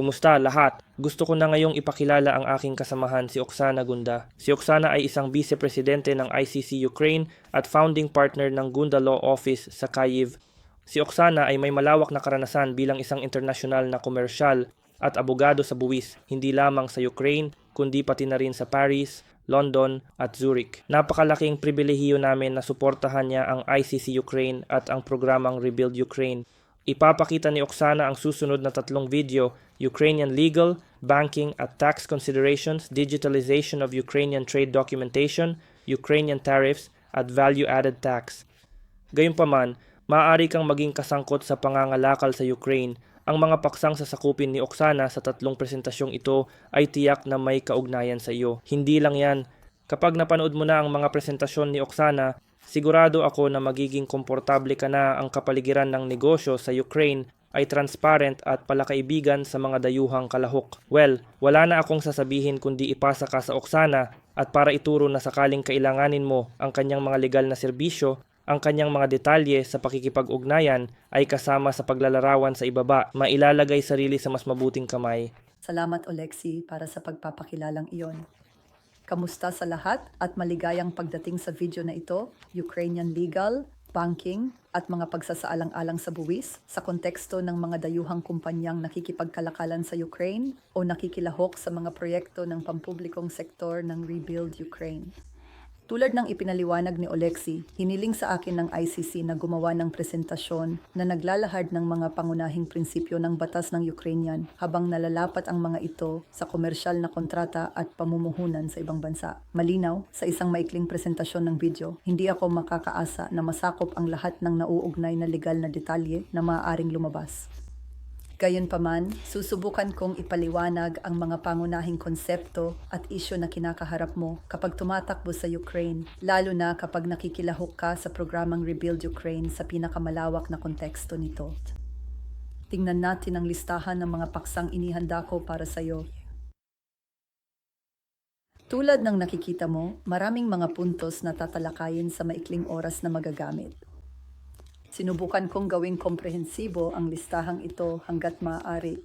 Kumusta lahat? Gusto ko na ngayong ipakilala ang aking kasamahan si Oksana Gunda. Si Oksana ay isang vice-presidente ng ICC Ukraine at founding partner ng Gunda Law Office sa Kyiv. Si Oksana ay may malawak na karanasan bilang isang internasyonal na komersyal at abogado sa buwis, hindi lamang sa Ukraine, kundi pati na rin sa Paris, London at Zurich. Napakalaking pribilehiyo namin na suportahan niya ang ICC Ukraine at ang programang Rebuild Ukraine. Ipapakita ni Oksana ang susunod na tatlong video, Ukrainian legal, banking at tax considerations, digitalization of Ukrainian trade documentation, Ukrainian tariffs, at value-added tax. Gayunpaman, maaari kang maging kasangkot sa pangangalakal sa Ukraine. Ang mga paksang sasakupin ni Oksana sa tatlong presentasyong ito ay tiyak na may kaugnayan sa iyo. Hindi lang yan. Kapag napanood mo na ang mga presentasyon ni Oksana, sigurado ako na magiging komportable ka na ang kapaligiran ng negosyo sa Ukraine ay transparent at palakaibigan sa mga dayuhang kalahok. Well, wala na akong sasabihin kundi ipasa ka sa Oksana at para ituro na sakaling kailanganin mo ang kanyang mga legal na serbisyo, ang kanyang mga detalye sa pakikipag-ugnayan ay kasama sa paglalarawan sa ibaba, mailalagay sarili sa mas mabuting kamay. Salamat Olexi para sa pagpapakilalang iyon. Kamusta sa lahat at maligayang pagdating sa video na ito, Ukrainian legal, banking, at mga pagsasaalang-alang sa buwis sa konteksto ng mga dayuhang kumpanyang nakikipagkalakalan sa Ukraine o nakikilahok sa mga proyekto ng pampublikong sektor ng Rebuild Ukraine. Tulad ng ipinaliwanag ni Olexi, hiniling sa akin ng ICC na gumawa ng presentasyon na naglalahad ng mga pangunahing prinsipyo ng batas ng Ukrainian habang nalalapat ang mga ito sa komersyal na kontrata at pamumuhunan sa ibang bansa. Malinaw, sa isang maikling presentasyon ng video, hindi ako makakaasa na masakop ang lahat ng nauugnay na legal na detalye na maaaring lumabas. Gayunpaman, susubukan kong ipaliwanag ang mga pangunahing konsepto at isyo na kinakaharap mo kapag tumatakbo sa Ukraine, lalo na kapag nakikilahok ka sa programang Rebuild Ukraine sa pinakamalawak na konteksto nito. Tingnan natin ang listahan ng mga paksang inihanda ko para sa iyo. Tulad ng nakikita mo, maraming mga puntos na tatalakayin sa maikling oras na magagamit. Sinubukan kong gawing komprehensibo ang listahang ito hanggat maaari.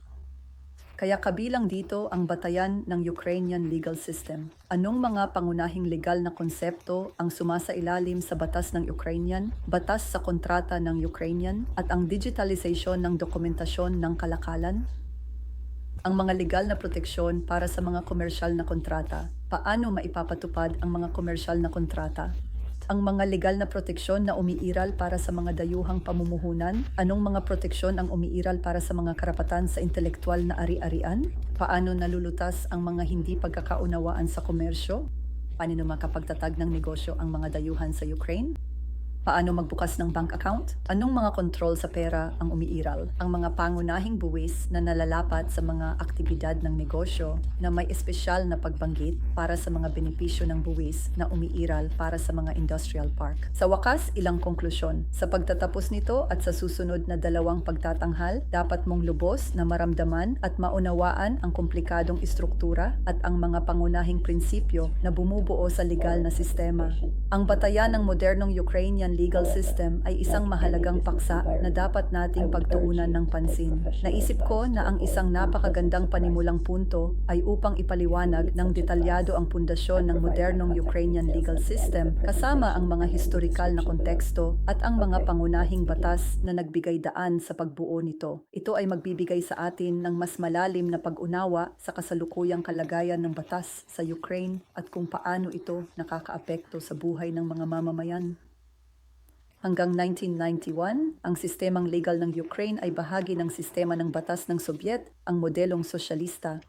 Kaya kabilang dito ang batayan ng Ukrainian legal system. Anong mga pangunahing legal na konsepto ang sumasailalim sa batas ng Ukrainian, batas sa kontrata ng Ukrainian, at ang digitalization ng dokumentasyon ng kalakalan? Ang mga legal na proteksyon para sa mga komersyal na kontrata. Paano maipapatupad ang mga komersyal na kontrata? Ang mga legal na proteksyon na umiiral para sa mga dayuhang pamumuhunan? Anong mga proteksyon ang umiiral para sa mga karapatan sa intelektual na ari-arian? Paano nalulutas ang mga hindi pagkakaunawaan sa komersyo? Paano makapagtatag ng negosyo ang mga dayuhan sa Ukraine? Paano magbukas ng bank account? Anong mga kontrol sa pera ang umiiral? Ang mga pangunahing buwis na nalalapat sa mga aktibidad ng negosyo na may espesyal na pagbanggit para sa mga benepisyo ng buwis na umiiral para sa mga industrial park. Sa wakas, ilang konklusyon. Sa pagtatapos nito at sa susunod na dalawang pagtatanghal, dapat mong lubos na maramdaman at maunawaan ang komplikadong istruktura at ang mga pangunahing prinsipyo na bumubuo sa legal na sistema. Ang batayan ng modernong Ukrainian legal system ay isang mahalagang paksa na dapat nating pagtuunan ng pansin. Naisip ko na ang isang napakagandang panimulang punto ay upang ipaliwanag ng detalyado ang pundasyon ng modernong Ukrainian legal system kasama ang mga historikal na konteksto at ang mga pangunahing batas na nagbigay daan sa pagbuo nito. Ito ay magbibigay sa atin ng mas malalim na pag-unawa sa kasalukuyang kalagayan ng batas sa Ukraine at kung paano ito nakakaapekto sa buhay ng mga mamamayan. Hanggang 1991, ang sistemang legal ng Ukraine ay bahagi ng sistema ng batas ng Sobyet, ang modelong sosyalista.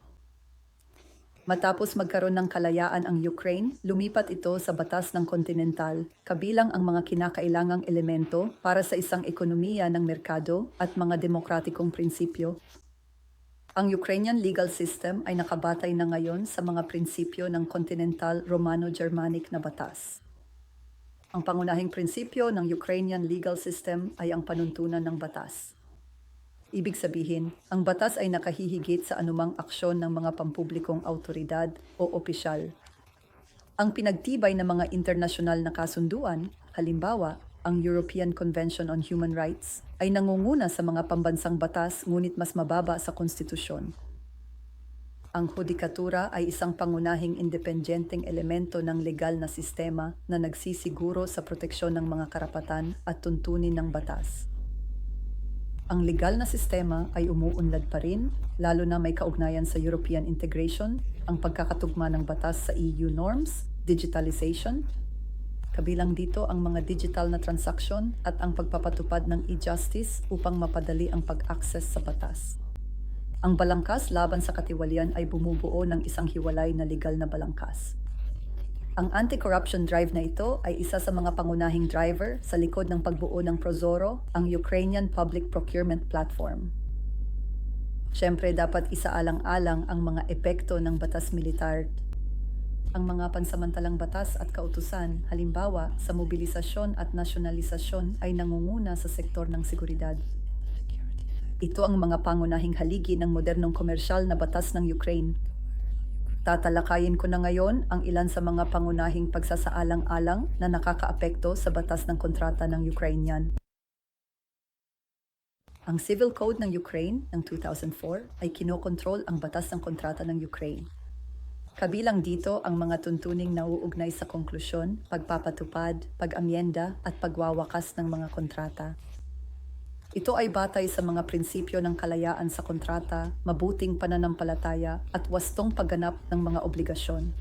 Matapos magkaroon ng kalayaan ang Ukraine, lumipat ito sa batas ng kontinental, kabilang ang mga kinakailangang elemento para sa isang ekonomiya ng merkado at mga demokratikong prinsipyo. Ang Ukrainian legal system ay nakabatay na ngayon sa mga prinsipyo ng Continental Romano-Germanic na batas. Ang pangunahing prinsipyo ng Ukrainian legal system ay ang panuntunan ng batas. Ibig sabihin, ang batas ay nakahihigit sa anumang aksyon ng mga pampublikong autoridad o opisyal. Ang pinagtibay ng mga internasyonal na kasunduan, halimbawa, ang European Convention on Human Rights, ay nangunguna sa mga pambansang batas ngunit mas mababa sa konstitusyon. Ang hudikatura ay isang pangunahing independenteng elemento ng legal na sistema na nagsisiguro sa proteksyon ng mga karapatan at tuntunin ng batas. Ang legal na sistema ay umuunlad pa rin, lalo na may kaugnayan sa European integration, ang pagkakatugma ng batas sa EU norms, digitalization, kabilang dito ang mga digital na transaksyon at ang pagpapatupad ng e-justice upang mapadali ang pag-access sa batas. Ang balangkas laban sa katiwalian ay bumubuo ng isang hiwalay na legal na balangkas. Ang anti-corruption drive na ito ay isa sa mga pangunahing driver sa likod ng pagbuo ng Prozoro, ang Ukrainian Public Procurement Platform. Siyempre dapat isaalang-alang ang mga epekto ng batas militar ang mga pansamantalang batas at kautusan, halimbawa sa mobilisasyon at nasyonalisasyon ay nangunguna sa sektor ng seguridad. Ito ang mga pangunahing haligi ng modernong komersyal na batas ng Ukraine. Tatalakayin ko na ngayon ang ilan sa mga pangunahing pagsasaalang-alang na nakakaapekto sa batas ng kontrata ng Ukrainian. Ang Civil Code ng Ukraine ng 2004 ay kinokontrol ang batas ng kontrata ng Ukraine. Kabilang dito ang mga tuntuning nauugnay sa konklusyon, pagpapatupad, pag-amyenda at pagwawakas ng mga kontrata. Ito ay batay sa mga prinsipyo ng kalayaan sa kontrata, mabuting pananampalataya at wastong pagganap ng mga obligasyon.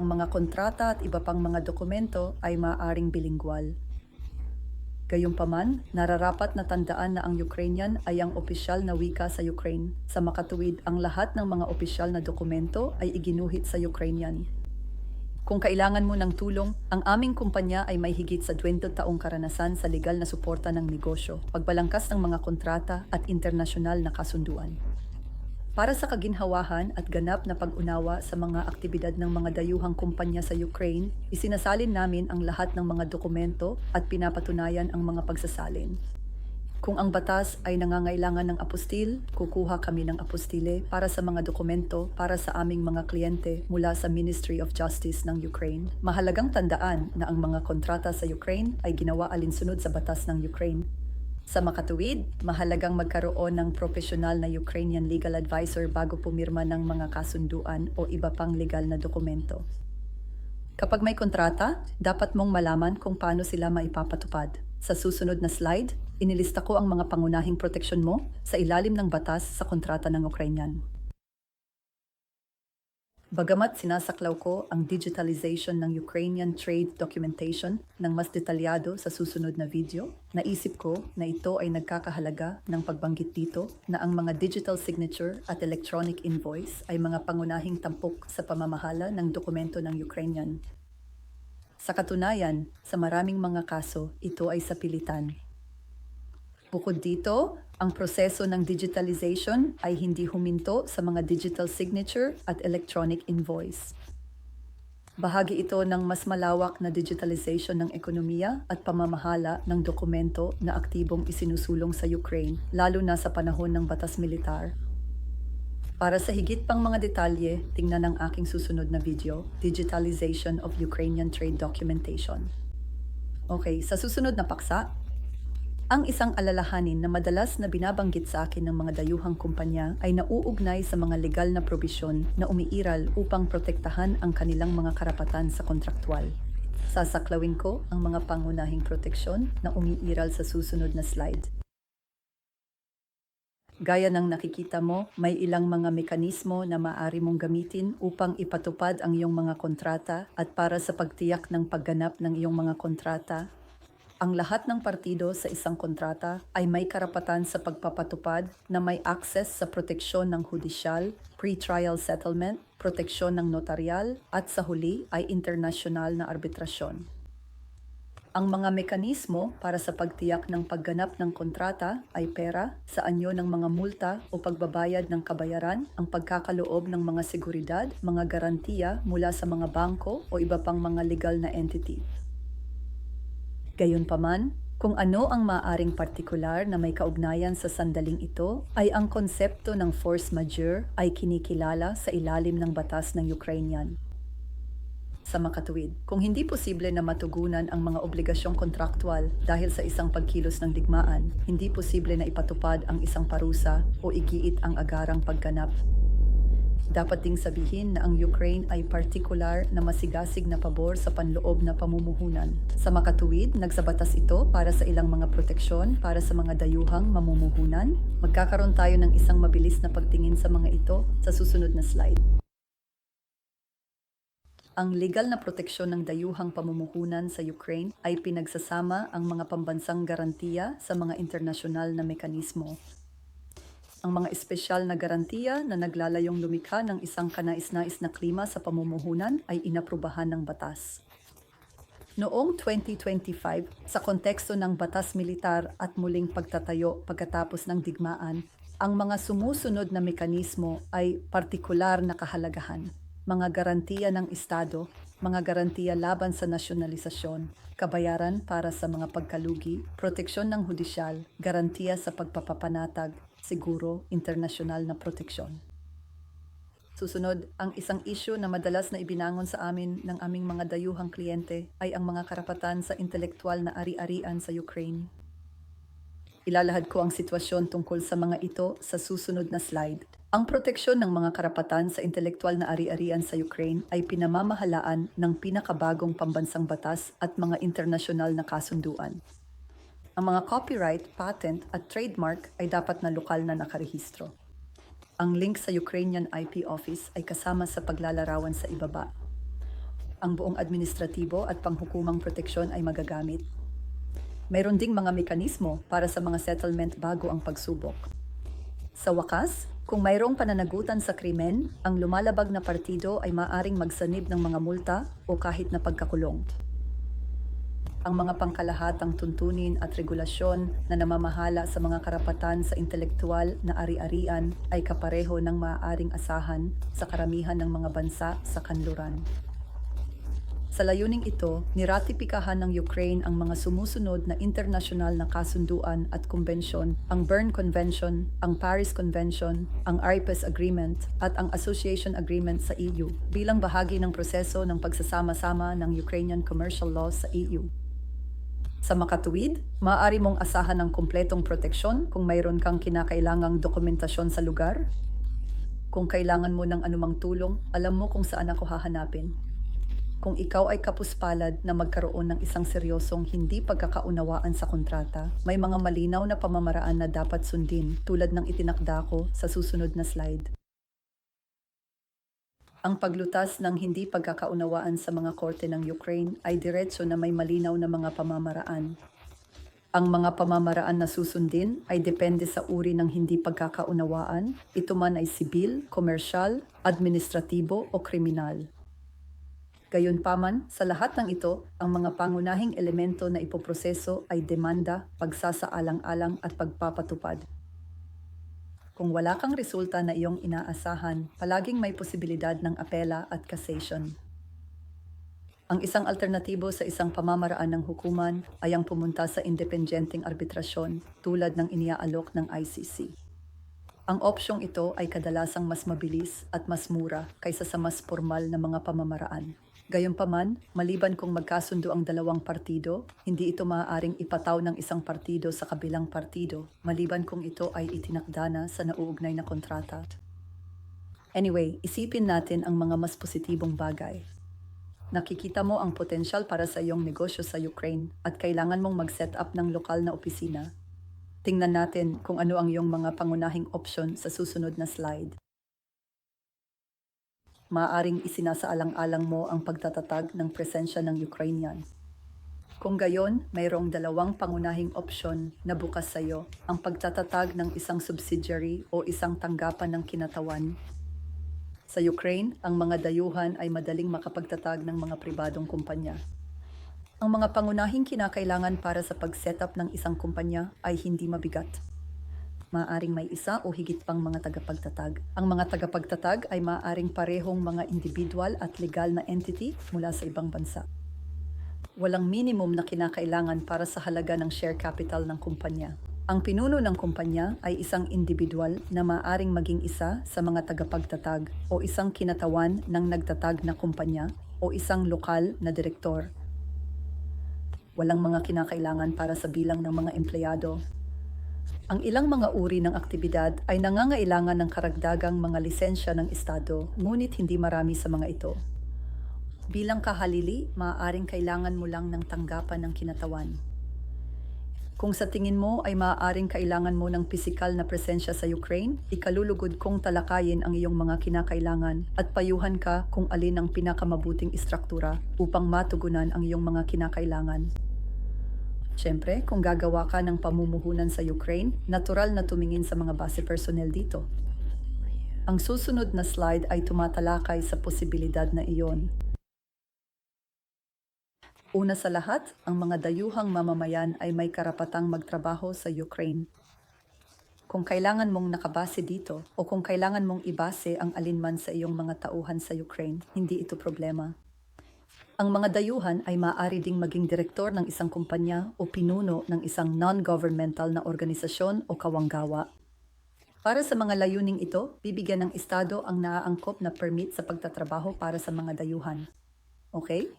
Ang mga kontrata at iba pang mga dokumento ay maaaring bilingwal. Gayunpaman, nararapat na tandaan na ang Ukrainian ay ang opisyal na wika sa Ukraine. Sa makatuwid, ang lahat ng mga opisyal na dokumento ay iginuhit sa Ukrainian. Kung kailangan mo ng tulong, ang aming kumpanya ay may higit sa 20 taong karanasan sa legal na suporta ng negosyo, pagbalangkas ng mga kontrata at internasyonal na kasunduan. Para sa kaginhawahan at ganap na pag-unawa sa mga aktibidad ng mga dayuhang kumpanya sa Ukraine, isinasalin namin ang lahat ng mga dokumento at pinapatunayan ang mga pagsasalin. Kung ang batas ay nangangailangan ng apostil, kukuha kami ng apostile para sa mga dokumento para sa aming mga kliyente mula sa Ministry of Justice ng Ukraine. Mahalagang tandaan na ang mga kontrata sa Ukraine ay ginawa alinsunod sa batas ng Ukraine. Sa makatuwid, mahalagang magkaroon ng profesional na Ukrainian legal advisor bago pumirma ng mga kasunduan o iba pang legal na dokumento. Kapag may kontrata, dapat mong malaman kung paano sila maipapatupad. Sa susunod na slide, inilista ko ang mga pangunahing proteksyon mo sa ilalim ng batas sa kontrata ng Ukrainian. Bagamat sinasaklaw ko ang digitalization ng Ukrainian trade documentation ng mas detalyado sa susunod na video, naisip ko na ito ay nagkakahalaga ng pagbanggit dito na ang mga digital signature at electronic invoice ay mga pangunahing tampok sa pamamahala ng dokumento ng Ukrainian. Sa katunayan, sa maraming mga kaso, ito ay sapilitan. Bukod dito, ang proseso ng digitalization ay hindi huminto sa mga digital signature at electronic invoice. Bahagi ito ng mas malawak na digitalization ng ekonomiya at pamamahala ng dokumento na aktibong isinusulong sa Ukraine, lalo na sa panahon ng batas militar. Para sa higit pang mga detalye, tingnan ang aking susunod na video, Digitalization of Ukrainian Trade Documentation. Okay, sa susunod na paksa, ang isang alalahanin na madalas na binabanggit sa akin ng mga dayuhang kumpanya ay nauugnay sa mga legal na probisyon na umiiral upang protektahan ang kanilang mga karapatan sa kontraktwal. Sasaklawin ko ang mga pangunahing proteksyon na umiiral sa susunod na slide. Gaya ng nakikita mo, may ilang mga mekanismo na maaari mong gamitin upang ipatupad ang iyong mga kontrata at para sa pagtiyak ng pagganap ng iyong mga kontrata ang lahat ng partido sa isang kontrata ay may karapatan sa pagpapatupad na may access sa proteksyon ng hudisyal, pre-trial settlement, proteksyon ng notaryal, at sa huli ay internasyonal na arbitrasyon. Ang mga mekanismo para sa pagtiyak ng pagganap ng kontrata ay pera, sa anyo ng mga multa o pagbabayad ng kabayaran, ang pagkakaloob ng mga seguridad, mga garantiya mula sa mga bangko o iba pang mga legal na entity. Gayunpaman, kung ano ang maaring partikular na may kaugnayan sa sandaling ito ay ang konsepto ng force majeure ay kinikilala sa ilalim ng batas ng Ukrainian. Sa makatuwid, kung hindi posible na matugunan ang mga obligasyong kontraktwal dahil sa isang pagkilos ng digmaan, hindi posible na ipatupad ang isang parusa o igiit ang agarang pagganap. Dapat ding sabihin na ang Ukraine ay partikular na masigasig na pabor sa panloob na pamumuhunan. Sa makatuwid, nagsabatas ito para sa ilang mga proteksyon para sa mga dayuhang mamumuhunan. Magkakaroon tayo ng isang mabilis na pagtingin sa mga ito sa susunod na slide. Ang legal na proteksyon ng dayuhang pamumuhunan sa Ukraine ay pinagsasama ang mga pambansang garantiya sa mga internasyonal na mekanismo ang mga espesyal na garantiya na naglalayong lumikha ng isang kanais-nais na klima sa pamumuhunan ay inaprubahan ng batas. Noong 2025, sa konteksto ng batas militar at muling pagtatayo pagkatapos ng digmaan, ang mga sumusunod na mekanismo ay partikular na kahalagahan. Mga garantiya ng Estado, mga garantiya laban sa nasyonalisasyon, kabayaran para sa mga pagkalugi, proteksyon ng hudisyal, garantiya sa pagpapapanatag, siguro, internasyonal na proteksyon. Susunod, ang isang isyu na madalas na ibinangon sa amin ng aming mga dayuhang kliyente ay ang mga karapatan sa intelektual na ari-arian sa Ukraine. Ilalahad ko ang sitwasyon tungkol sa mga ito sa susunod na slide. Ang proteksyon ng mga karapatan sa intelektual na ari-arian sa Ukraine ay pinamamahalaan ng pinakabagong pambansang batas at mga internasyonal na kasunduan. Ang mga copyright, patent at trademark ay dapat na lokal na nakarehistro. Ang link sa Ukrainian IP office ay kasama sa paglalarawan sa ibaba. Ang buong administratibo at panghukumang proteksyon ay magagamit. Mayroon ding mga mekanismo para sa mga settlement bago ang pagsubok. Sa wakas, kung mayroong pananagutan sa krimen, ang lumalabag na partido ay maaring magsanib ng mga multa o kahit na pagkakulong ang mga pangkalahatang tuntunin at regulasyon na namamahala sa mga karapatan sa intelektual na ari-arian ay kapareho ng maaaring asahan sa karamihan ng mga bansa sa kanluran. Sa layuning ito, niratipikahan ng Ukraine ang mga sumusunod na internasyonal na kasunduan at kumbensyon, ang Berne Convention, ang Paris Convention, ang ARIPES Agreement, at ang Association Agreement sa EU bilang bahagi ng proseso ng pagsasama-sama ng Ukrainian commercial laws sa EU. Sa makatuwid, maaari mong asahan ng kumpletong proteksyon kung mayroon kang kinakailangang dokumentasyon sa lugar. Kung kailangan mo ng anumang tulong, alam mo kung saan ako hahanapin. Kung ikaw ay kapuspalad na magkaroon ng isang seryosong hindi pagkakaunawaan sa kontrata, may mga malinaw na pamamaraan na dapat sundin tulad ng itinakda ko sa susunod na slide. Ang paglutas ng hindi pagkakaunawaan sa mga korte ng Ukraine ay diretso na may malinaw na mga pamamaraan. Ang mga pamamaraan na susundin ay depende sa uri ng hindi pagkakaunawaan, ito man ay sibil, komersyal, administratibo o kriminal. Gayunpaman, sa lahat ng ito, ang mga pangunahing elemento na ipoproseso ay demanda, pagsasaalang-alang at pagpapatupad. Kung wala kang resulta na iyong inaasahan, palaging may posibilidad ng apela at cassation. Ang isang alternatibo sa isang pamamaraan ng hukuman ay ang pumunta sa independenteng arbitrasyon tulad ng iniaalok ng ICC. Ang opsyong ito ay kadalasang mas mabilis at mas mura kaysa sa mas formal na mga pamamaraan. Gayunpaman, maliban kung magkasundo ang dalawang partido, hindi ito maaaring ipataw ng isang partido sa kabilang partido, maliban kung ito ay itinakda na sa nauugnay na kontrata. Anyway, isipin natin ang mga mas positibong bagay. Nakikita mo ang potensyal para sa iyong negosyo sa Ukraine at kailangan mong mag-set up ng lokal na opisina. Tingnan natin kung ano ang iyong mga pangunahing opsyon sa susunod na slide maaring isinasaalang-alang mo ang pagtatatag ng presensya ng Ukrainian. Kung gayon, mayroong dalawang pangunahing opsyon na bukas sa iyo, ang pagtatatag ng isang subsidiary o isang tanggapan ng kinatawan. Sa Ukraine, ang mga dayuhan ay madaling makapagtatag ng mga pribadong kumpanya. Ang mga pangunahing kinakailangan para sa pag-set up ng isang kumpanya ay hindi mabigat maaaring may isa o higit pang mga tagapagtatag. Ang mga tagapagtatag ay maaaring parehong mga individual at legal na entity mula sa ibang bansa. Walang minimum na kinakailangan para sa halaga ng share capital ng kumpanya. Ang pinuno ng kumpanya ay isang individual na maaaring maging isa sa mga tagapagtatag o isang kinatawan ng nagtatag na kumpanya o isang lokal na direktor. Walang mga kinakailangan para sa bilang ng mga empleyado Ang ilang mga uri ng aktibidad ay nangangailangan ng karagdagang mga lisensya ng Estado, ngunit hindi marami sa mga ito. Bilang kahalili, maaaring kailangan mo lang ng tanggapan ng kinatawan. Kung sa tingin mo ay maaaring kailangan mo ng pisikal na presensya sa Ukraine, ikalulugod kong talakayin ang iyong mga kinakailangan at payuhan ka kung alin ang pinakamabuting istruktura upang matugunan ang iyong mga kinakailangan. Siyempre, kung gagawa ka ng pamumuhunan sa Ukraine, natural na tumingin sa mga base personnel dito. Ang susunod na slide ay tumatalakay sa posibilidad na iyon. Una sa lahat, ang mga dayuhang mamamayan ay may karapatang magtrabaho sa Ukraine. Kung kailangan mong nakabase dito o kung kailangan mong ibase ang alinman sa iyong mga tauhan sa Ukraine, hindi ito problema. Ang mga dayuhan ay maaari ding maging direktor ng isang kumpanya o pinuno ng isang non-governmental na organisasyon o kawanggawa. Para sa mga layuning ito, bibigyan ng Estado ang naaangkop na permit sa pagtatrabaho para sa mga dayuhan. Okay?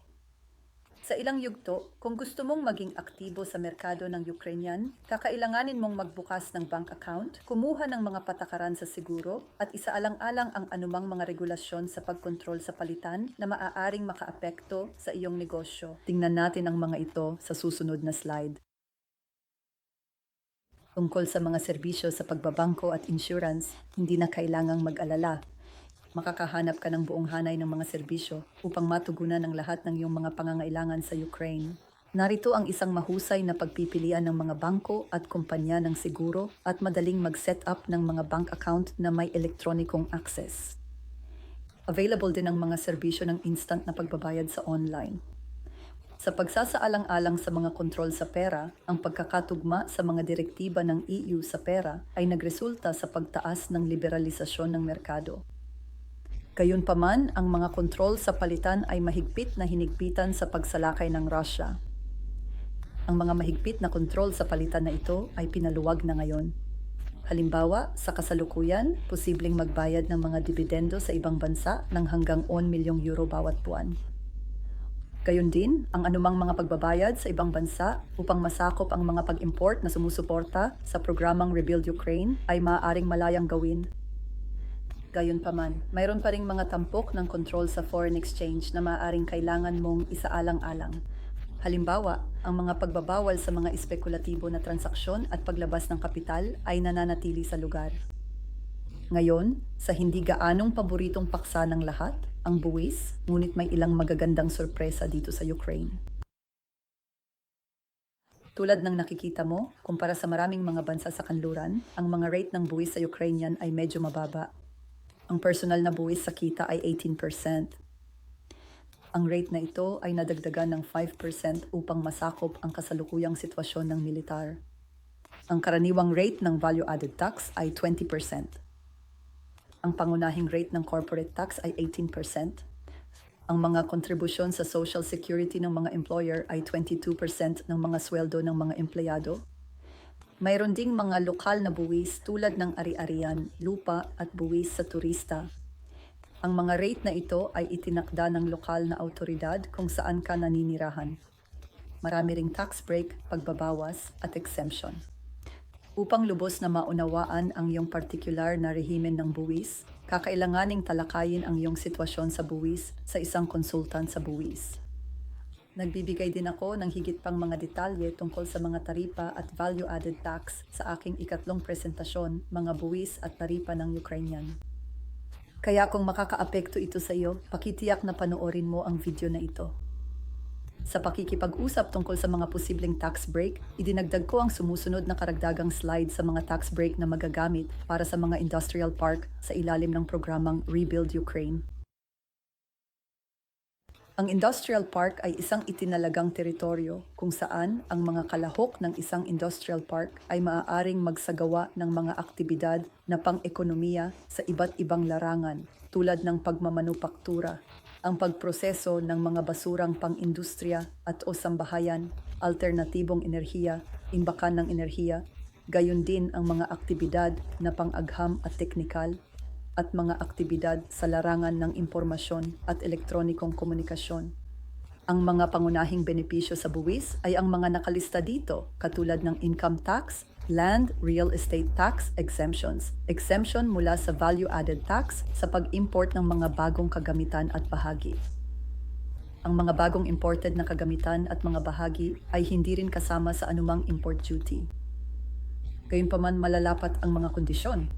Sa ilang yugto, kung gusto mong maging aktibo sa merkado ng Ukrainian, kakailanganin mong magbukas ng bank account, kumuha ng mga patakaran sa siguro, at isaalang-alang ang anumang mga regulasyon sa pagkontrol sa palitan na maaaring makaapekto sa iyong negosyo. Tingnan natin ang mga ito sa susunod na slide. Tungkol sa mga serbisyo sa pagbabangko at insurance, hindi na kailangang mag-alala makakahanap ka ng buong hanay ng mga serbisyo upang matugunan ang lahat ng iyong mga pangangailangan sa Ukraine. Narito ang isang mahusay na pagpipilian ng mga bangko at kumpanya ng siguro at madaling mag-set up ng mga bank account na may elektronikong access. Available din ang mga serbisyo ng instant na pagbabayad sa online. Sa pagsasaalang-alang sa mga kontrol sa pera, ang pagkakatugma sa mga direktiba ng EU sa pera ay nagresulta sa pagtaas ng liberalisasyon ng merkado. Gayunpaman, ang mga kontrol sa palitan ay mahigpit na hinigpitan sa pagsalakay ng Russia. Ang mga mahigpit na kontrol sa palitan na ito ay pinaluwag na ngayon. Halimbawa, sa kasalukuyan, posibleng magbayad ng mga dibidendo sa ibang bansa ng hanggang 1 milyong euro bawat buwan. Gayon din, ang anumang mga pagbabayad sa ibang bansa upang masakop ang mga pag-import na sumusuporta sa programang Rebuild Ukraine ay maaaring malayang gawin Gayunpaman, mayroon pa ring mga tampok ng control sa foreign exchange na maaaring kailangan mong isaalang-alang. Halimbawa, ang mga pagbabawal sa mga espekulatibo na transaksyon at paglabas ng kapital ay nananatili sa lugar. Ngayon, sa hindi gaanong paboritong paksa ng lahat, ang buwis, ngunit may ilang magagandang sorpresa dito sa Ukraine. Tulad ng nakikita mo, kumpara sa maraming mga bansa sa kanluran, ang mga rate ng buwis sa Ukrainian ay medyo mababa. Ang personal na buwis sa kita ay 18%. Ang rate na ito ay nadagdagan ng 5% upang masakop ang kasalukuyang sitwasyon ng militar. Ang karaniwang rate ng value-added tax ay 20%. Ang pangunahing rate ng corporate tax ay 18%. Ang mga kontribusyon sa social security ng mga employer ay 22% ng mga sweldo ng mga empleyado mayroon ding mga lokal na buwis tulad ng ari-arian, lupa at buwis sa turista. Ang mga rate na ito ay itinakda ng lokal na autoridad kung saan ka naninirahan. Marami ring tax break, pagbabawas at exemption. Upang lubos na maunawaan ang iyong partikular na rehimen ng buwis, kakailanganing talakayin ang iyong sitwasyon sa buwis sa isang konsultan sa buwis. Nagbibigay din ako ng higit pang mga detalye tungkol sa mga taripa at value-added tax sa aking ikatlong presentasyon, mga buwis at taripa ng Ukrainian. Kaya kung makakaapekto ito sa iyo, pakitiyak na panoorin mo ang video na ito. Sa pakikipag-usap tungkol sa mga posibleng tax break, idinagdag ko ang sumusunod na karagdagang slide sa mga tax break na magagamit para sa mga industrial park sa ilalim ng programang Rebuild Ukraine. Ang industrial park ay isang itinalagang teritoryo kung saan ang mga kalahok ng isang industrial park ay maaaring magsagawa ng mga aktibidad na pang-ekonomiya sa iba't ibang larangan tulad ng pagmamanupaktura, ang pagproseso ng mga basurang pang-industriya at o sambahayan, alternatibong enerhiya, imbakan ng enerhiya, gayon din ang mga aktibidad na pang-agham at teknikal at mga aktibidad sa larangan ng impormasyon at elektronikong komunikasyon. Ang mga pangunahing benepisyo sa buwis ay ang mga nakalista dito katulad ng income tax, Land Real Estate Tax Exemptions. Exemption mula sa value-added tax sa pag-import ng mga bagong kagamitan at bahagi. Ang mga bagong imported na kagamitan at mga bahagi ay hindi rin kasama sa anumang import duty. Gayunpaman malalapat ang mga kondisyon.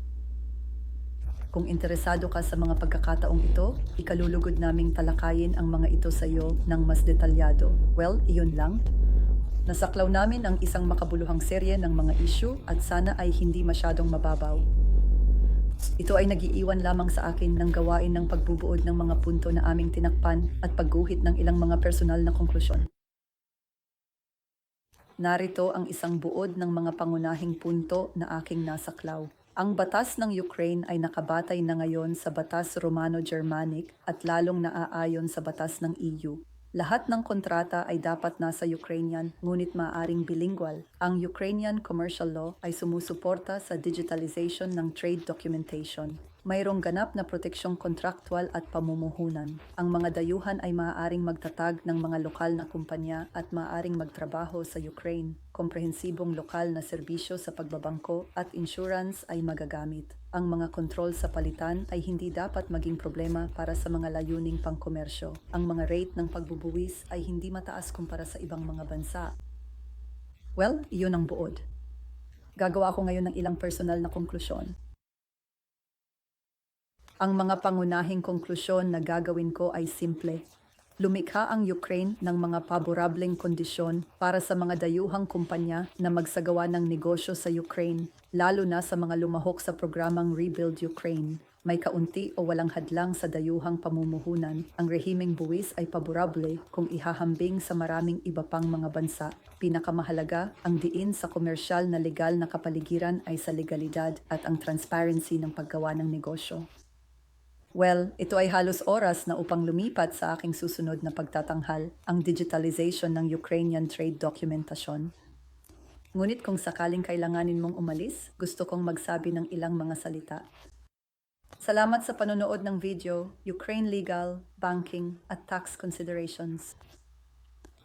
Kung interesado ka sa mga pagkakataong ito, ikalulugod naming talakayin ang mga ito sa iyo ng mas detalyado. Well, iyon lang. Nasaklaw namin ang isang makabuluhang serye ng mga issue at sana ay hindi masyadong mababaw. Ito ay nagiiwan lamang sa akin ng gawain ng pagbubuod ng mga punto na aming tinakpan at pagguhit ng ilang mga personal na konklusyon. Narito ang isang buod ng mga pangunahing punto na aking nasaklaw. Ang batas ng Ukraine ay nakabatay na ngayon sa batas Romano-Germanic at lalong naaayon sa batas ng EU. Lahat ng kontrata ay dapat nasa Ukrainian, ngunit maaring bilingual. Ang Ukrainian commercial law ay sumusuporta sa digitalization ng trade documentation. Mayroong ganap na proteksyong kontraktual at pamumuhunan. Ang mga dayuhan ay maaaring magtatag ng mga lokal na kumpanya at maaaring magtrabaho sa Ukraine. Komprehensibong lokal na serbisyo sa pagbabangko at insurance ay magagamit. Ang mga kontrol sa palitan ay hindi dapat maging problema para sa mga layuning pangkomersyo. Ang mga rate ng pagbubuwis ay hindi mataas kumpara sa ibang mga bansa. Well, iyon ang buod. Gagawa ko ngayon ng ilang personal na konklusyon. Ang mga pangunahing konklusyon na gagawin ko ay simple. Lumikha ang Ukraine ng mga paborableng kondisyon para sa mga dayuhang kumpanya na magsagawa ng negosyo sa Ukraine, lalo na sa mga lumahok sa programang Rebuild Ukraine. May kaunti o walang hadlang sa dayuhang pamumuhunan, ang rehimeng buwis ay paborable kung ihahambing sa maraming iba pang mga bansa. Pinakamahalaga, ang diin sa komersyal na legal na kapaligiran ay sa legalidad at ang transparency ng paggawa ng negosyo. Well, ito ay halos oras na upang lumipat sa aking susunod na pagtatanghal, ang digitalization ng Ukrainian trade documentasyon. Ngunit kung sakaling kailanganin mong umalis, gusto kong magsabi ng ilang mga salita. Salamat sa panonood ng video, Ukraine Legal, Banking at Tax Considerations.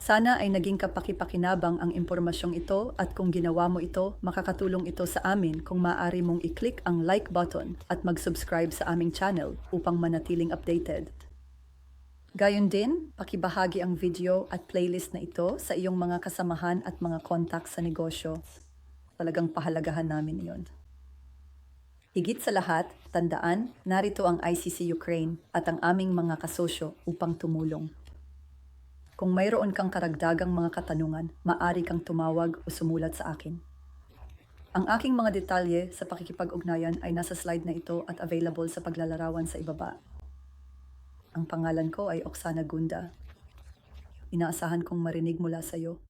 Sana ay naging kapakipakinabang ang impormasyong ito at kung ginawa mo ito, makakatulong ito sa amin kung maaari mong i-click ang like button at mag-subscribe sa aming channel upang manatiling updated. Gayon din, pakibahagi ang video at playlist na ito sa iyong mga kasamahan at mga contacts sa negosyo. Talagang pahalagahan namin iyon. Higit sa lahat, tandaan, narito ang ICC Ukraine at ang aming mga kasosyo upang tumulong. Kung mayroon kang karagdagang mga katanungan, maari kang tumawag o sumulat sa akin. Ang aking mga detalye sa pakikipag-ugnayan ay nasa slide na ito at available sa paglalarawan sa ibaba. Ang pangalan ko ay Oksana Gunda. Inaasahan kong marinig mula sa iyo.